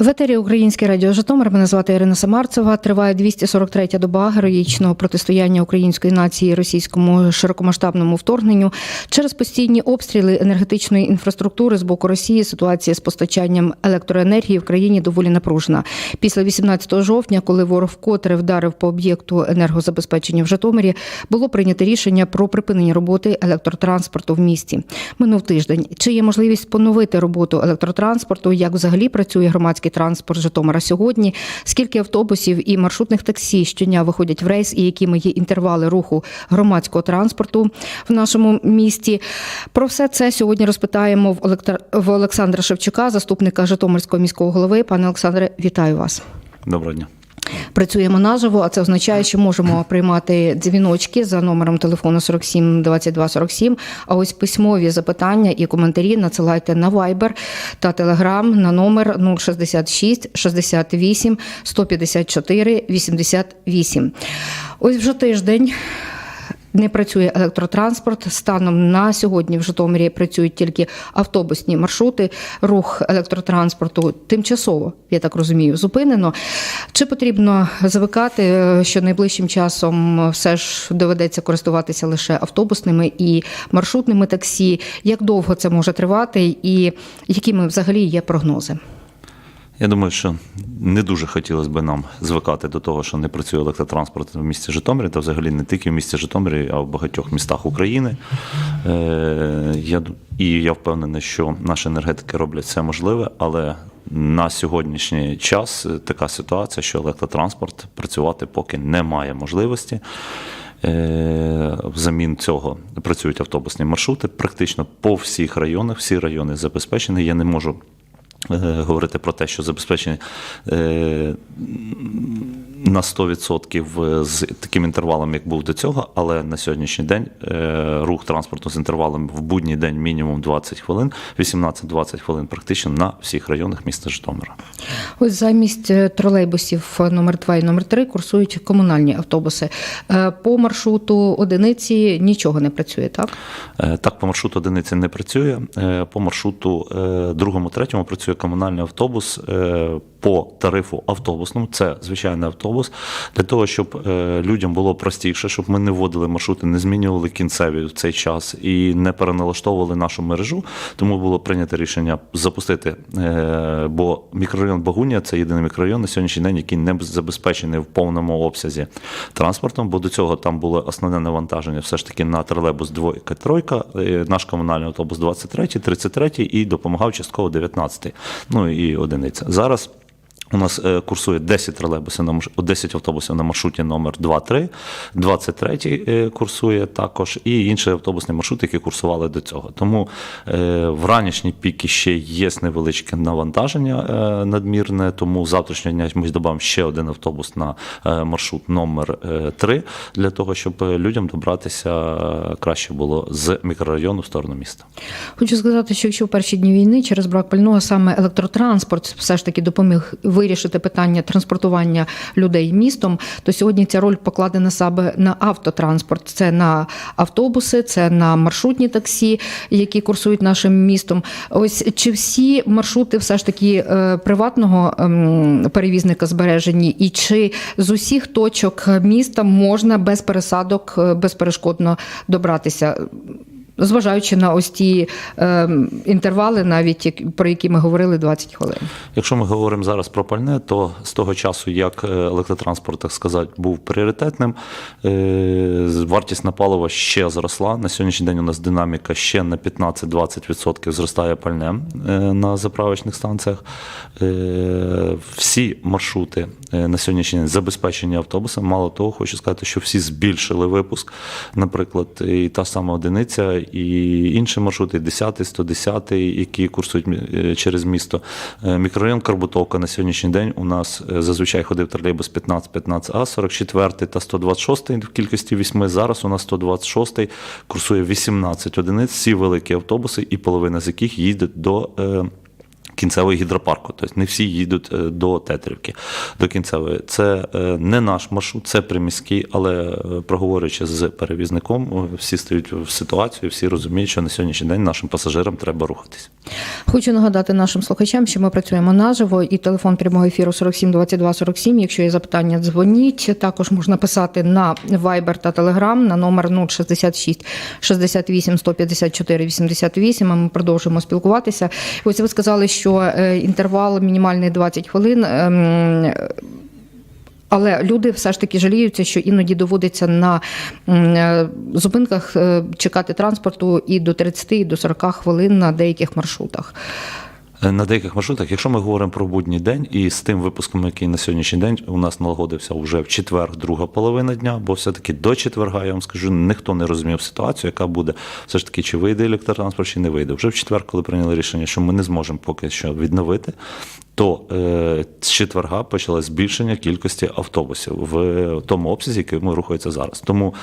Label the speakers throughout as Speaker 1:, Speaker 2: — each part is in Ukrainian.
Speaker 1: В етері Українське радіо Житомир. Мене звати Ірина Самарцева. Триває 243-я доба героїчного протистояння української нації російському широкомасштабному вторгненню. Через постійні обстріли енергетичної інфраструктури з боку Росії ситуація з постачанням електроенергії в країні доволі напружена. Після 18 жовтня, коли ворог вкотре вдарив по об'єкту енергозабезпечення в Житомирі, було прийнято рішення про припинення роботи електротранспорту в місті. Минув тиждень. Чи є можливість поновити роботу електротранспорту? Як взагалі працює громадський транспорт Житомира сьогодні? Скільки автобусів і маршрутних таксі щодня виходять в рейс, і якими є інтервали руху громадського транспорту в нашому місті? Про все це сьогодні розпитаємо в Олександра Шевчука, заступника Житомирського міського голови. Пане Олександре, вітаю вас.
Speaker 2: Доброго дня.
Speaker 1: Працюємо наживо, а це означає, що можемо приймати дзвіночки за номером телефону 47 22 47, А ось письмові запитання і коментарі надсилайте на Viber та Telegram на номер 066 68 154 88. Ось вже тиждень. Не працює електротранспорт. Станом на сьогодні в Житомирі працюють тільки автобусні маршрути. Рух електротранспорту тимчасово, я так розумію, зупинено. Чи потрібно звикати, е, що найближчим часом все ж доведеться користуватися лише автобусними і маршрутними таксі? Як довго це може тривати, і якими взагалі є прогнози?
Speaker 2: Я думаю, що не дуже хотілося б нам звикати до того, що не працює електротранспорт в місті Житомирі, та взагалі не тільки в місті Житомирі, а в багатьох містах України. Е, я, і я впевнений, що наші енергетики роблять все можливе, але на сьогоднішній час така ситуація, що електротранспорт працювати поки немає можливості. Е, Взамін цього працюють автобусні маршрути практично по всіх районах. Всі райони забезпечені. Я не можу говорити про те, що забезпечені е, на 100% з таким інтервалом, як був до цього, але на сьогоднішній день е, рух транспорту з інтервалом в будній день мінімум 20 хвилин, 18-20 хвилин практично на всіх районах міста Житомира.
Speaker 1: Ось замість е, тролейбусів номер 2 і номер 3 курсують комунальні автобуси. Е, По маршруту одиниці нічого не працює, так?
Speaker 2: Е, Так, по маршруту одиниці не працює. Е, По маршруту е, другому, третьому працює комунальний автобус е, по тарифу автобусному. Це звичайний автобус. Для того, щоб е, людям було простіше, щоб ми не вводили маршрути, не змінювали кінцеві в цей час і не переналаштовували нашу мережу. Тому було прийнято рішення запустити. е, Бо мікрорайон Багунія це єдиний мікрорайон на сьогоднішній день, який не забезпечений в повному обсязі транспортом, бо до цього там було основне навантаження все ж таки на тролейбус двойка, тройка, е, наш комунальний автобус 23, 33 і допомагав частково 19, ну і одиниця. Зараз у нас е, курсує 10 тролейбусів на марш- 10 автобусів на маршруті номер 2-3, 23 е, курсує також, і інші автобусні маршрути, які курсували до цього. Тому е, в ранішні піки ще є невеличке навантаження надмірне. Тому завтрашнього дня ми додамо ще один автобус на маршрут номер 3 для того, щоб людям добратися краще було з мікрорайону в сторону міста.
Speaker 1: Хочу сказати, що якщо в перші дні війни через брак пального саме електротранспорт все ж таки допоміг вирішити питання транспортування людей містом, то сьогодні ця роль покладена саме на автотранспорт. Це на автобуси, це на маршрутні таксі, які курсують нашим містом. Ось чи всі маршрути все ж таки е, приватного ем, перевізника збережені, і чи з усіх точок міста можна без пересадок е, безперешкодно добратися? Зважаючи на ось ті е, інтервали, навіть про які ми говорили 20 хвилин.
Speaker 2: Якщо ми говоримо зараз про пальне, то з того часу, як е, електротранспорт, так сказати, був пріоритетним, е, вартість на паливо ще зросла. На сьогоднішній день у нас динаміка ще на 15-20% зростає пальне е, на заправочних станціях. Е, Всі маршрути е, на сьогоднішній день забезпечені автобусами. Мало того, хочу сказати, що всі збільшили випуск. Наприклад, і та сама одиниця, і інші маршрути, 10, 110, які курсують е, через місто. Е, Мікрорайон Карбутовка на сьогоднішній день у нас е, зазвичай ходив тролейбус 15-15А, 44 та 126 в кількості 8. Зараз у нас 126 курсує 18 одиниць, всі великі автобуси, і половина з яких їздить до. Кінцевого гідропарку. Тобто не всі їдуть е, до Тетрівки, до кінцевої. Це е, не наш маршрут, це приміський, але е, проговорюючи з перевізником, всі стають в ситуацію, всі розуміють, що на сьогоднішній день нашим пасажирам треба рухатись.
Speaker 1: Хочу нагадати нашим слухачам, що ми працюємо наживо і телефон прямого ефіру 47 22 47. Якщо є запитання, дзвоніть. Також можна писати на Viber та Telegram на номер 066 68 154 88. А Ми продовжуємо спілкуватися. Ось ви сказали, що е, інтервал мінімальний 20 хвилин. Ем, Але люди все ж таки жаліються, що іноді доводиться на е, зупинках е, чекати транспорту і до 30, і до 40 хвилин на деяких маршрутах.
Speaker 2: Е, На деяких маршрутах, якщо ми говоримо про будній день, і з тим випуском, який на сьогоднішній день у нас налагодився вже в четвер, друга половина дня, бо все-таки до четверга, я вам скажу, ніхто не розумів ситуацію, яка буде все ж таки, чи вийде електротранспорт, чи не вийде. Вже в четвер, коли прийняли рішення, що ми не зможемо поки що відновити, то е, з четверга почалось збільшення кількості автобусів в тому обсязі, який рухаються зараз. Тому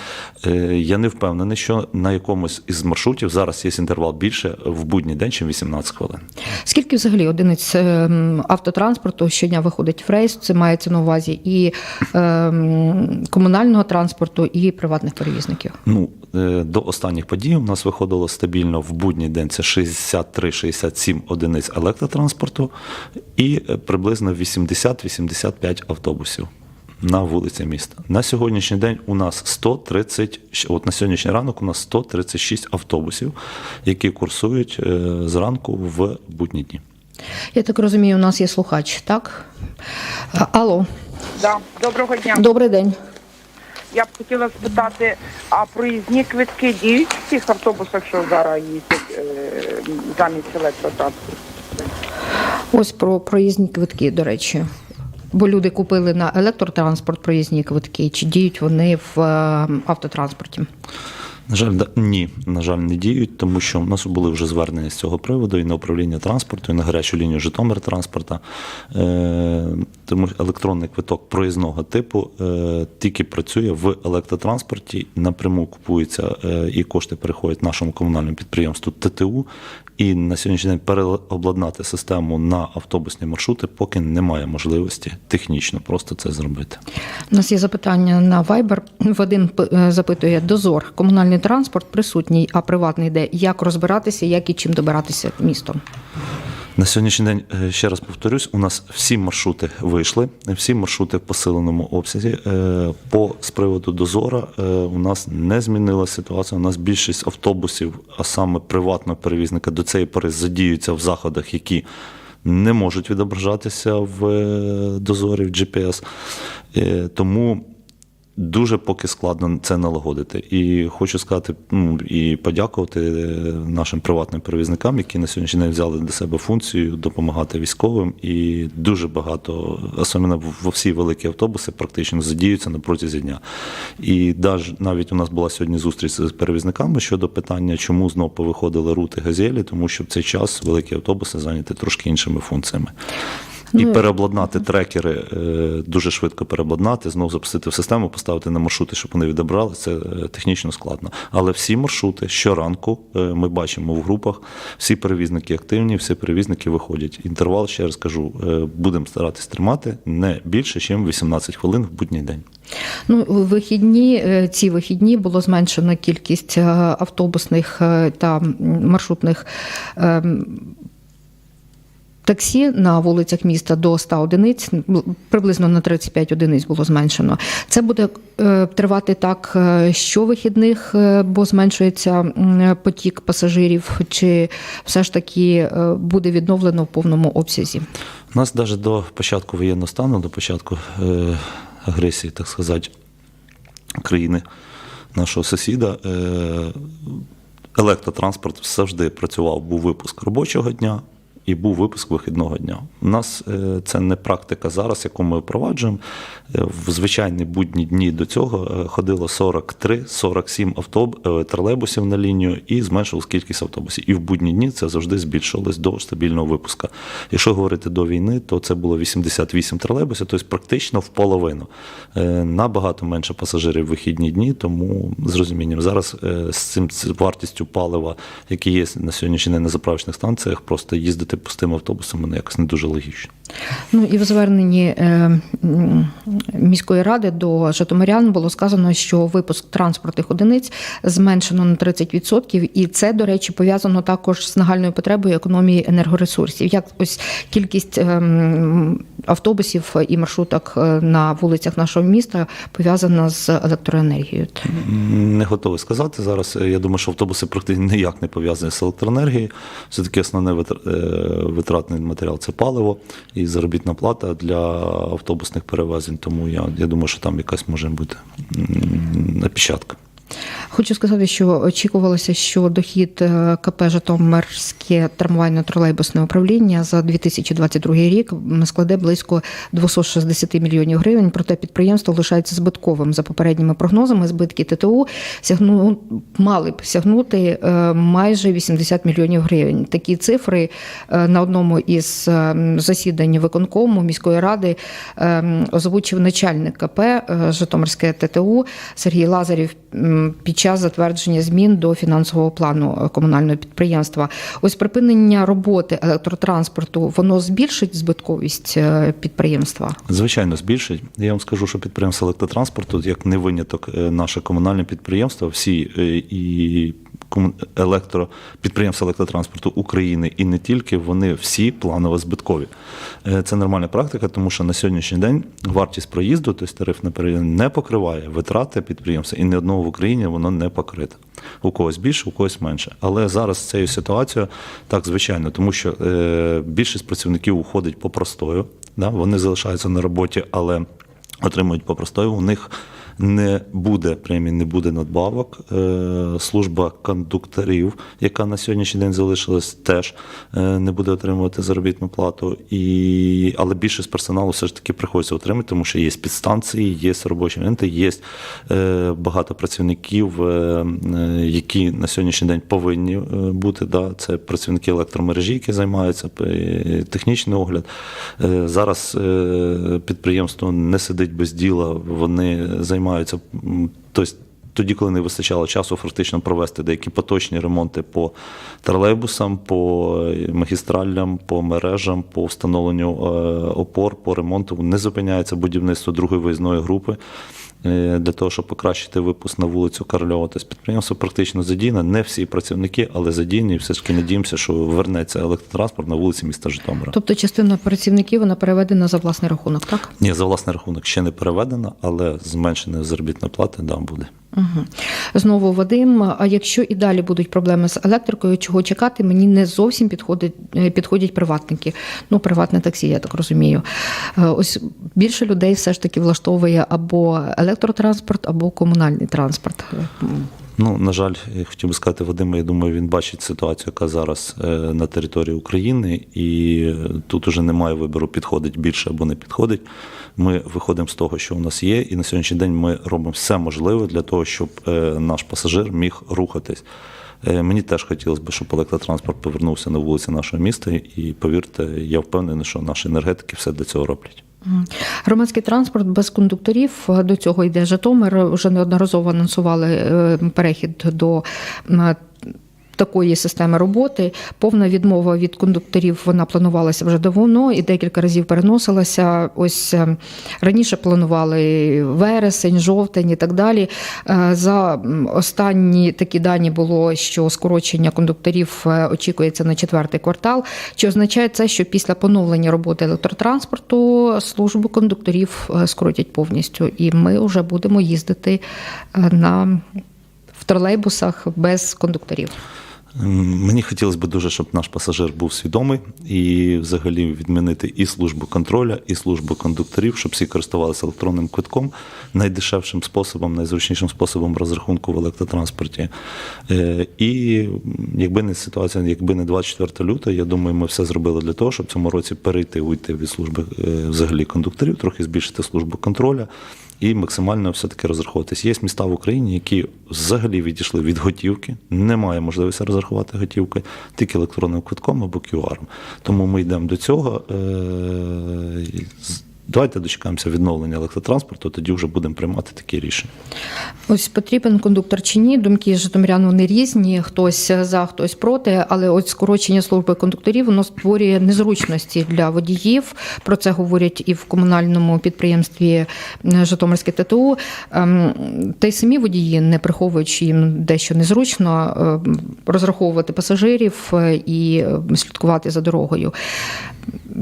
Speaker 2: е, я не впевнений, що на якомусь із маршрутів зараз є інтервал більше в будній день, ніж 18 хвилин.
Speaker 1: Скільки взагалі одиниць ем, автотранспорту щодня виходить в рейс? Це мається на увазі і ем, комунального транспорту, і приватних перевізників.
Speaker 2: Ну, е, до останніх подій у нас виходило стабільно в будній день це 63-67 одиниць електротранспорту і е, приблизно 80-85 автобусів на вулиці міста. На сьогоднішній день у нас 130, от на сьогоднішній ранок у нас 136 автобусів, які курсують е, зранку в будні дні.
Speaker 1: Я так розумію, у нас є слухач, так? А, Алло,
Speaker 3: Да. Доброго дня.
Speaker 1: добрий день.
Speaker 3: Я б хотіла спитати, а проїзні квитки діють в цих автобусах, що зараз їздять е, замість електротранспорту?
Speaker 1: Ось про проїзні квитки, до речі. Бо люди купили на електротранспорт проїзні квитки, чи діють вони в е, автотранспорті?
Speaker 2: На жаль, ні, на жаль, не діють, тому що в нас були вже звернення з цього приводу і на управління транспорту, і на гарячу лінію Житомир транспорта. Тому електронний квиток проїзного типу е, тільки працює в електротранспорті, напряму купується е, і кошти переходять нашому комунальному підприємству ТТУ. І на сьогоднішній день переобладнати систему на автобусні маршрути, поки немає можливості технічно просто це зробити.
Speaker 1: У нас є запитання на Viber. Вадим е, запитує: дозор, комунальний транспорт присутній, а приватний де? Як розбиратися, як і чим добиратися містом?
Speaker 2: На сьогоднішній день, е, ще раз повторюсь, у нас всі маршрути вийшли, всі маршрути в посиленому обсязі. Е, По з приводу дозора е, у нас не змінилася ситуація. У нас більшість автобусів, а саме приватного перевізника, до цієї пори задіються в заходах, які не можуть відображатися в дозорі в GPS. Тому Дуже поки складно це налагодити. І хочу сказати, ну і подякувати е, нашим приватним перевізникам, які на сьогоднішній день взяли до себе функцію допомагати військовим. І дуже багато, особливо во всі великі автобуси, практично задіються на протязі дня. І навіть у нас була сьогодні зустріч з перевізниками щодо питання, чому знов повиходили рути газелі, тому що в цей час великі автобуси зайняті трошки іншими функціями. І
Speaker 1: Ну, і-
Speaker 2: переобладнати трекери е, дуже швидко переобладнати, знову запустити в систему, поставити на маршрути, щоб вони відібрали. Це е, технічно складно. Але всі маршрути щоранку е, ми бачимо в групах. Всі перевізники активні, всі перевізники виходять. Інтервал, ще раз кажу, будемо старатись тримати не більше, ніж 18 хвилин в будній день.
Speaker 1: Ну, вихідні ці вихідні було зменшено кількість автобусних та маршрутних. Таксі на вулицях міста до 100 одиниць, приблизно на 35 одиниць було зменшено. Це буде е, тривати так е, щовихідних, е, бо зменшується потік пасажирів, чи все ж таки буде відновлено в повному обсязі?
Speaker 2: У нас навіть до початку воєнного стану, до початку агресії, так сказати, країни нашого сусіда, електротранспорт завжди працював, був випуск робочого дня. І був випуск вихідного дня. У нас е, це не практика зараз, яку ми впроваджуємо. Е, В звичайні будні дні до цього е, ходило 43-47 автобус, тролейбусів на лінію і зменшилась кількість автобусів. І в будні дні це завжди збільшувалось до стабільного випуска. Якщо говорити до війни, то це було 88 тролейбусів, тобто практично в половину. Набагато менше пасажирів в вихідні дні, тому з розумінням зараз з цим вартістю палива, яке є на сьогоднішній день на заправочних станціях, просто їздити їздити пустими автобусами ну, якось не дуже логічно.
Speaker 1: Ну і в зверненні е, міської ради до Житомирян було сказано, що випуск транспортних одиниць зменшено на 30%, і це, до речі, пов'язано також з нагальною потребою економії енергоресурсів. Як ось кількість ем, автобусів і маршруток е, на вулицях нашого міста пов'язана з електроенергією.
Speaker 2: Не готовий сказати зараз. Я думаю, що автобуси практично ніяк не пов'язані з електроенергією. Все-таки основний е, витратний матеріал це паливо і заробітна плата для автобусних перевезень. Тому я, я думаю, що там якась може бути напечатка.
Speaker 1: Хочу сказати, що очікувалося, що дохід е, КП Житомирське трамвайно-тролейбусне управління за 2022 рік складе близько 260 мільйонів гривень. Проте підприємство лишається збитковим. За попередніми прогнозами, збитки ТТУ сягну мали б сягнути е, майже 80 мільйонів гривень. Такі цифри е, на одному із засідань виконкому міської ради озвучив начальник КП Житомирське ТТУ Сергій Лазарів м, час затвердження змін до фінансового плану е, комунального підприємства. Ось припинення роботи електротранспорту воно збільшить збитковість е, підприємства.
Speaker 2: Звичайно, збільшить. Я вам скажу, що підприємство електротранспорту, як не виняток, е, наше комунальне підприємство, всі і електро, підприємства електротранспорту України і не тільки, вони всі планово збиткові. Е, Це нормальна практика, тому що на сьогоднішній день вартість проїзду, тобто тариф на переїзд, не покриває витрати підприємства, і ні одного в Україні воно не покрите. У когось більше, у когось менше. Але зараз цією ситуацією так звичайно, тому що е, більшість працівників уходить по простою. Да? Вони залишаються на роботі, але отримують по простою. У них не буде премій, не буде надбавок. Е, Служба кондукторів, яка на сьогоднішній день залишилась, теж е, не буде отримувати заробітну плату. І... Але більшість персоналу все ж таки приходиться отримати, тому що є підстанції, є робочі моменти, є е, багато працівників, які на сьогоднішній день повинні бути. Да? Це працівники електромережі, які займаються технічний огляд. Зараз підприємство не сидить без діла, вони займаються. М, Тобто, тоді, коли не вистачало часу, фактично провести деякі поточні ремонти по тролейбусам, по е, магістралям, по мережам, по встановленню е, опор, по ремонту. Не зупиняється будівництво другої виїзної групи для того, щоб покращити випуск на вулицю Корольова. Тобто підприємство практично задіяне. Не всі працівники, але задіяні. І все ж таки надіємося, що вернеться електротранспорт на вулиці міста Житомира.
Speaker 1: Тобто частина працівників вона переведена за власний рахунок, так?
Speaker 2: Ні, за власний рахунок ще не переведена, але зменшена заробітної плати да, буде.
Speaker 1: Угу. Знову Вадим. А якщо і далі будуть проблеми з електрикою, чого чекати? Мені не зовсім підходить, е, підходять приватники. Ну, приватне таксі, я так розумію. Е, Ось більше людей все ж таки влаштовує або електротранспорт, або комунальний транспорт.
Speaker 2: Ну, на жаль, хотів би сказати Вадима, я думаю, він бачить ситуацію, яка зараз е, на території України, і е, тут уже немає вибору, підходить більше або не підходить. Ми виходимо з того, що у нас є, і на сьогоднішній день ми робимо все можливе для того, щоб е, наш пасажир міг рухатись. Мені теж хотілося б, щоб електротранспорт повернувся на вулиці нашого міста, і повірте, я впевнений, що наші енергетики все для цього роблять.
Speaker 1: Громадський транспорт без кондукторів до цього йде Житомир. Вже неодноразово анонсували е, перехід до м, такої системи роботи. Повна відмова від кондукторів вона планувалася вже давно і декілька разів переносилася. Ось е, раніше планували вересень, жовтень і так далі. Е, За останні такі дані було, що скорочення кондукторів е, очікується на четвертий квартал. Чи означає це, що після поновлення роботи електротранспорту службу кондукторів скоротять повністю, і ми вже будемо їздити на в тролейбусах без кондукторів?
Speaker 2: Мені хотілося б дуже, щоб наш пасажир був свідомий і взагалі відмінити і службу контроля, і службу кондукторів, щоб всі користувалися електронним квитком найдешевшим способом, найзручнішим способом розрахунку в електротранспорті. Е, І якби не ситуація, якби не 24 лютого, я думаю, ми все зробили для того, щоб в цьому році перейти, уйти від служби е, взагалі кондукторів, трохи збільшити службу контроля. І максимально все-таки розраховуватись. Є міста в Україні, які взагалі відійшли від готівки, немає можливості розрахувати готівки тільки електронним квитком або QR. Тому ми йдемо до цього. Давайте дочекаємося відновлення електротранспорту, тоді вже будемо приймати такі рішення.
Speaker 1: Ось потрібен кондуктор чи ні. Думки житомирян вони різні. Хтось за, хтось проти. Але от скорочення служби кондукторів воно створює незручності для водіїв. Про це говорять і в комунальному підприємстві Житомирське ТТУ. Ем, Та й самі водії, не приховуючи їм дещо незручно ем, розраховувати пасажирів е, і е, слідкувати за дорогою.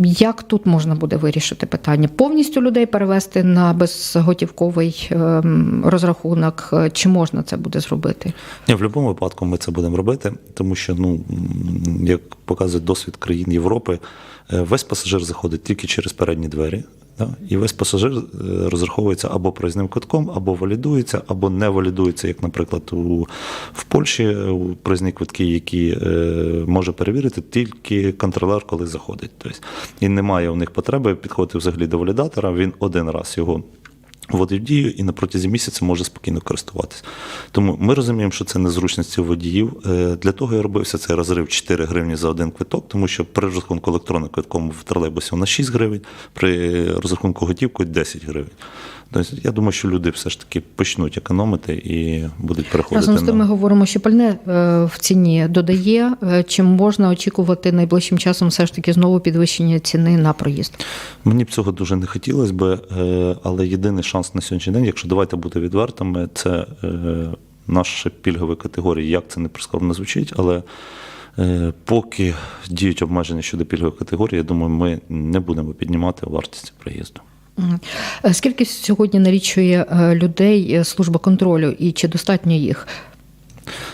Speaker 1: Як тут можна буде вирішити питання? Повністю людей перевести на безготівковий ем, розрахунок, чи можна це буде зробити?
Speaker 2: Ні, в будь-якому випадку ми це будемо робити, тому що, ну, як показує досвід країн Європи, е, весь пасажир заходить тільки через передні двері. Да? І весь пасажир е, розраховується або проїзним квитком, або валідується, або не валідується, як, наприклад, у, в Польщі у проїзні квитки, які е, може перевірити тільки контролер, коли заходить. Тобто, і немає у них потреби підходити взагалі до валідатора. Він один раз його вводить в дію і на протязі місяця може спокійно користуватися. Тому ми розуміємо, що це незручності водіїв. Е, Для того і робився цей розрив 4 гривні за один квиток, тому що при розрахунку електронним квитком в тролейбусі нас 6 гривень, при розрахунку готівкою 10 гривень. Тобто, я думаю, що люди все ж таки почнуть економити і будуть переходити
Speaker 1: Разом з
Speaker 2: на
Speaker 1: тим ми говоримо, що пальне е, в ціні додає. Е, Чи можна очікувати найближчим часом все ж таки знову підвищення ціни на проїзд?
Speaker 2: Мені б цього дуже не хотілося би, е, але єдиний шанс на сьогоднішній день, якщо давайте бути відвертими, це наша пільгова категорія. Як це не прискорбно звучить, але поки діють обмеження щодо пільгової категорії, я думаю, ми не будемо піднімати вартість проїзду.
Speaker 1: Е, Скільки сьогодні налічує е, людей е, служба контролю і чи достатньо їх?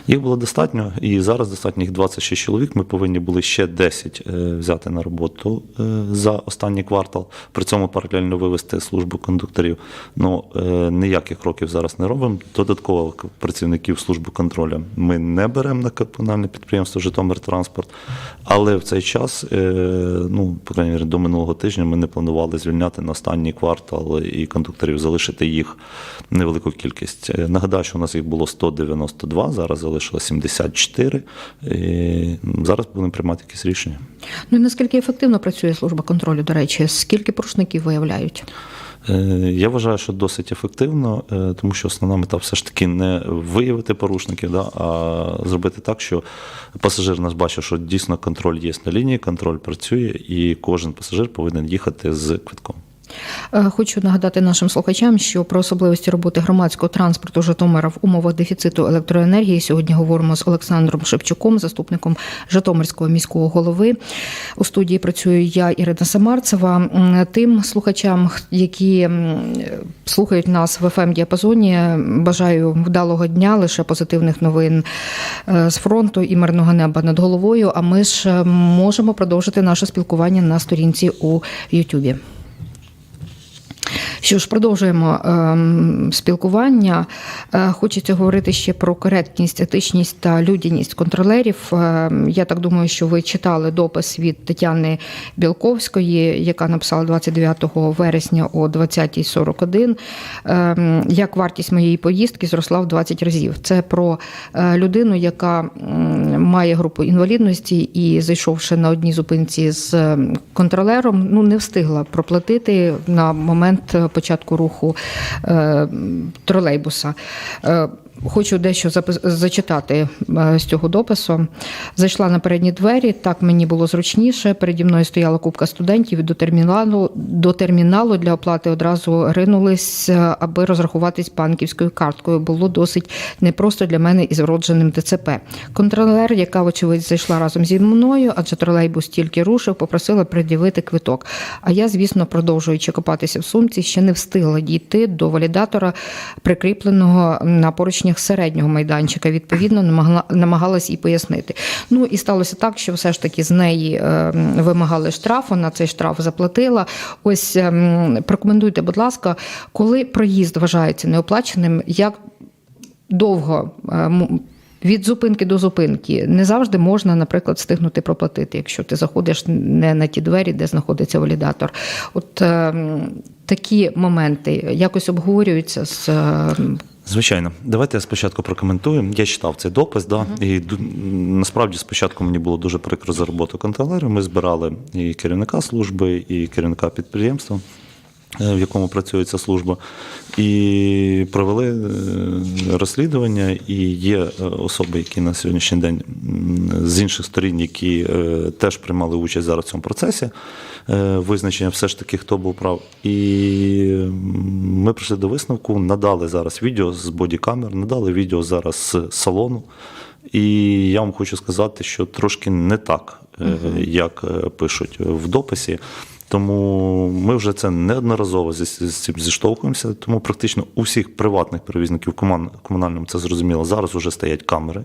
Speaker 2: Їх було достатньо, і зараз достатньо їх 26 чоловік. Ми повинні були ще 10 е, взяти на роботу е, за останній квартал. При цьому паралельно вивести службу кондукторів. Ну е, ніяких кроків зараз не робимо. Додатково працівників служби контролю ми не беремо на комунальне підприємство Житомиртранспорт. Але в цей час, ну по крайній мірі, до минулого тижня ми не планували звільняти на останній квартал і кондукторів залишити їх невелику кількість. Нагадаю, що у нас їх було 192, зараз залишилось 74. І зараз будемо приймати якісь рішення.
Speaker 1: Ну і наскільки ефективно працює служба контролю, до речі, скільки порушників виявляють?
Speaker 2: Е, Я вважаю, що досить ефективно, е, тому що основна мета все ж таки не виявити порушників, да, а зробити так, що пасажир нас бачить, що дійсно контроль є на лінії, контроль працює, і кожен пасажир повинен їхати з квитком.
Speaker 1: Е, Хочу нагадати нашим слухачам, що про особливості роботи громадського транспорту Житомира в умовах дефіциту електроенергії сьогодні говоримо з Олександром Шевчуком, заступником Житомирського міського голови. У студії працюю я, Ірина Самарцева. Тим слухачам, які слухають нас в fm діапазоні, бажаю вдалого дня, лише позитивних новин е, з фронту і мирного неба над головою. А ми ж можемо продовжити наше спілкування на сторінці у Ютубі. Що ж, продовжуємо ем, спілкування. Е, хочеться говорити ще про коректність, етичність та людяність контролерів. Ем, я так думаю, що ви читали допис від Тетяни Білковської, яка написала 29 вересня о 20.41, ем, як вартість моєї поїздки зросла в 20 разів. Це про е, людину, яка має групу інвалідності і, зайшовши на одній зупинці з контролером, ну не встигла проплатити на момент е, початку руху е, тролейбуса. Хочу дещо зачитати е, з цього допису. Зайшла на передні двері, так мені було зручніше. Переді мною стояла купка студентів і до терміналу, до терміналу для оплати одразу ринулись, е, аби розрахуватись банківською карткою. Було досить непросто для мене із вродженим ДЦП. Контролер, яка, вочевидь, зайшла разом зі мною, адже тролейбус тільки рушив, попросила пред'явити квиток. А я, звісно, продовжуючи копатися в сумці, ще не встигла дійти до валідатора, прикріпленого на поручнях середнього майданчика. Відповідно, намагалась і пояснити. Ну і сталося так, що все ж таки з неї е, вимагали штраф, вона цей штраф заплатила. Ось е, прокоментуйте, будь ласка, коли проїзд вважається неоплаченим, як довго е, від зупинки до зупинки не завжди можна, наприклад, встигнути проплатити, якщо ти заходиш не на ті двері, де знаходиться валідатор. От е, такі моменти якось обговорюються з е,
Speaker 2: Звичайно, давайте я спочатку прокоментую. Я читав цей допис, да, і ду- м, насправді спочатку мені було дуже прикро за роботу контролерів. Ми збирали і керівника служби, і керівника підприємства. е, в якому працює ця служба, і провели е, розслідування. І є е, особи, які на сьогоднішній день з інших сторін, які теж приймали участь зараз в цьому процесі визначення, все ж таки, хто був прав. І ми прийшли до висновку, надали зараз відео з бодікамер, надали відео зараз з салону. І я вам хочу сказати, що трошки не так, е, як е, пишуть в дописі. Тому ми вже це неодноразово з цим зіштовхуємося. Тому практично у всіх приватних перевізників комунальному це зрозуміло. Зараз вже стоять камери,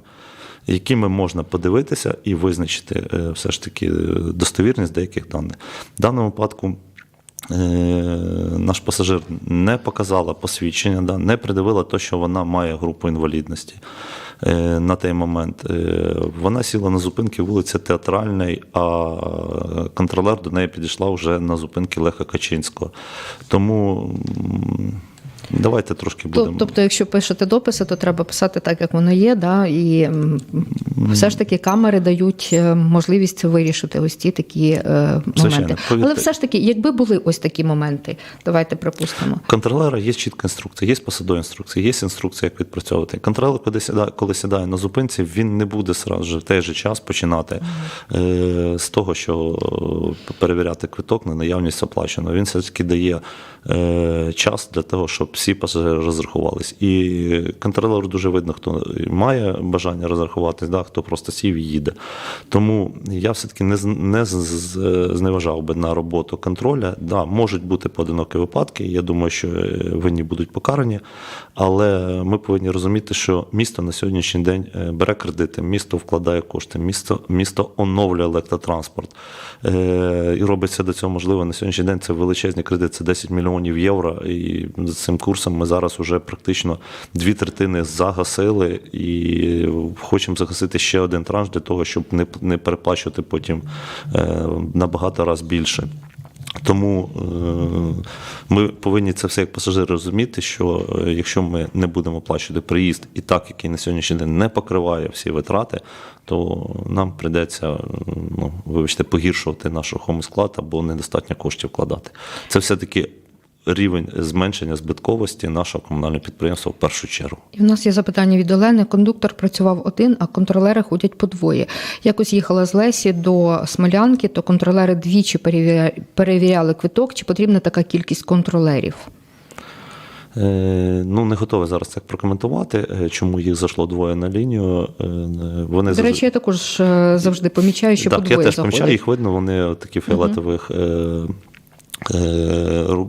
Speaker 2: якими можна подивитися і визначити е, все ж таки е, достовірність деяких даних. В даному випадку. е, Наш пасажир не показала посвідчення, не придивила те, що вона має групу інвалідності на той момент. Вона сіла на зупинки вулиця Театральної, а контролер до неї підійшла вже на зупинки Леха Качинського. Тому давайте трошки будемо.
Speaker 1: Тобто, якщо пишете дописи, то треба писати так, як воно є, да? і все ж таки камери дають е, можливість вирішити ось ці такі е, моменти. Але все ж таки, якби були ось такі моменти, давайте припустимо.
Speaker 2: Контролера є чітка інструкція, є посадова інструкція, є інструкція, як відпрацьовувати. Контролер, коли сідає, коли сідає на зупинці, він не буде сразу же в той же час починати е, з того, що е, перевіряти квиток на наявність оплаченого. Він все-таки дає е, час для того, щоб всі пасажири розрахувались. І контролеру дуже видно, хто має бажання розрахуватись, да, хто просто сів і їде. Тому я все-таки не, не з- з- зневажав би на роботу контроля. Да, можуть бути поодинокі випадки. Я думаю, що е, винні будуть покарані, але ми повинні розуміти, що місто на сьогоднішній день е, бере кредити, місто вкладає кошти, місто, місто оновлює електротранспорт е, і робить все до цього можливо. На сьогоднішній день це величезні кредити, це 10 мільйонів євро. І за цим курсом ми зараз вже практично дві третини загасили і хочемо загасити ще один транш для того, щоб не, не переплачувати потім е, набагато раз більше. Тому е, ми повинні це все як пасажири розуміти, що е, якщо ми не будемо оплачувати приїзд і так, який на сьогоднішній день не покриває всі витрати, то нам прийдеться, ну, вибачте, погіршувати наш рухомий склад або недостатньо коштів вкладати. Це все-таки рівень зменшення збитковості нашого комунального підприємства в першу чергу.
Speaker 1: І в нас є запитання від Олени. Кондуктор працював один, а контролери ходять по двоє. Якось їхала з Лесі до Смолянки, то контролери двічі перевіряли квиток. Чи потрібна така кількість контролерів?
Speaker 2: Е, Ну, не готовий зараз так прокоментувати, е, чому їх зайшло двоє на лінію. Е, Вони
Speaker 1: До речі, я також завжди помічаю, що
Speaker 2: так,
Speaker 1: по
Speaker 2: я теж
Speaker 1: заходять.
Speaker 2: помічаю, їх видно, вони такі фіолетових. Е, е, ру-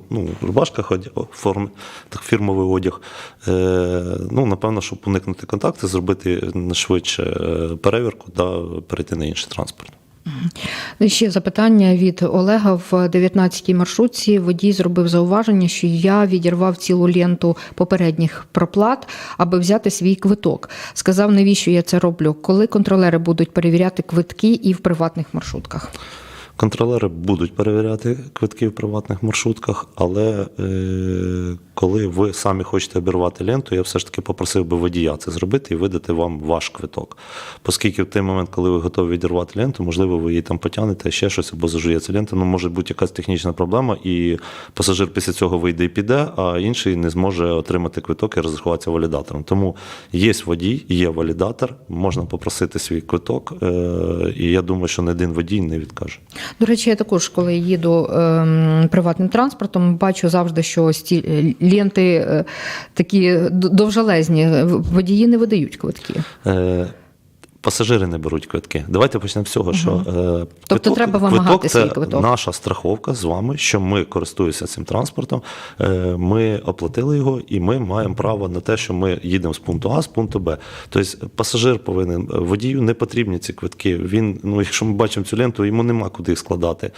Speaker 2: ну, рубашках форм, так, фірмовий одяг. Е, ну, напевно, щоб уникнути контакту, зробити швидше е, перевірку та перейти на інший транспорт.
Speaker 1: Ще запитання від Олега в 19-й маршрутці. Водій зробив зауваження, що я відірвав цілу ленту попередніх проплат, аби взяти свій квиток. Сказав, навіщо я це роблю, коли контролери будуть перевіряти квитки і в приватних маршрутках.
Speaker 2: Контролери будуть перевіряти квитки в приватних маршрутках, але е, коли ви самі хочете обірвати ленту, я все ж таки попросив би водія це зробити і видати вам ваш квиток. Оскільки в той момент, коли ви готові відірвати ленту, можливо, ви її там потягнете ще щось або зажується лента. Ну, може бути якась технічна проблема, і пасажир після цього вийде і піде, а інший не зможе отримати квиток і розрахуватися валідатором. Тому є водій, є валідатор, можна попросити свій квиток, е, і я думаю, що не один водій не відкаже.
Speaker 1: До речі, я також, коли їду ем, приватним транспортом, бачу завжди, що ось ці е, ленти е, такі довжелезні. Водії не видають квитки.
Speaker 2: Е, Пасажири не беруть квитки. Давайте почнемо з цього, що е,
Speaker 1: Тобто треба вимагати
Speaker 2: квиток
Speaker 1: свій
Speaker 2: це
Speaker 1: квиток.
Speaker 2: наша страховка з вами, що ми користуємося цим транспортом. Е, ми оплатили його, і ми маємо право на те, що ми їдемо з пункту А з пункту Б. Тобто пасажир повинен водію не потрібні ці квитки. Він, ну, якщо ми бачимо цю ленту, йому нема куди їх складати.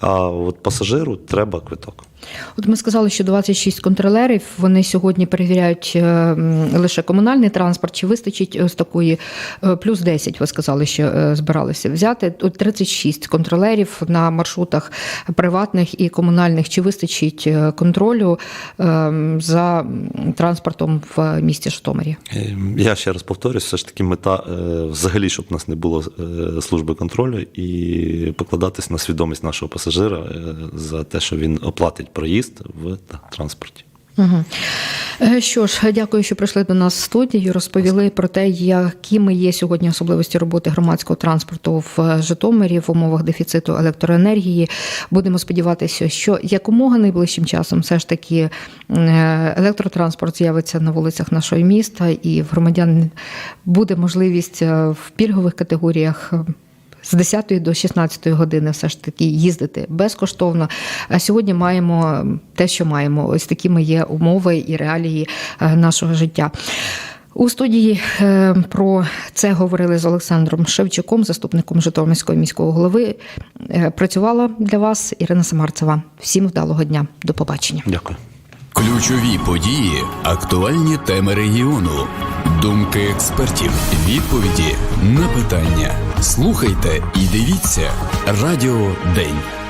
Speaker 2: А от пасажиру треба квиток.
Speaker 1: От ми сказали, що 26 контролерів вони сьогодні перевіряють е, лише комунальний транспорт. Чи вистачить ось такої е, плюс 10, Ви сказали, що е, збиралися взяти. От 36 контролерів на маршрутах приватних і комунальних. Чи вистачить е, контролю е, за транспортом в місті Житомирі?
Speaker 2: Е, Я ще раз повторюсь, все ж таки мета е, взагалі, щоб у нас не було е, служби контролю і покладатись на свідомість нашого пасажира е, за те, що він оплатить проїзд в транспорті.
Speaker 1: Угу. Що ж, дякую, що прийшли до нас в студію. Розповіли про те, якими є сьогодні особливості роботи громадського транспорту в Житомирі в умовах дефіциту електроенергії. Будемо сподіватися, що якомога найближчим часом все ж таки е, електротранспорт з'явиться на вулицях нашого міста, і в громадян буде можливість е, в пільгових категоріях. З 10 до 16 години все ж таки їздити безкоштовно. А сьогодні маємо те, що маємо. Ось такими є умови і реалії е, нашого життя. У студії е, про це говорили з Олександром Шевчуком, заступником Житомирського міського голови. Е, Працювала для вас Ірина Самарцева. Всім вдалого дня. До побачення.
Speaker 2: Дякую.
Speaker 4: Ключові події, актуальні теми регіону, думки експертів, відповіді на питання. Слухайте і дивіться Радіо День.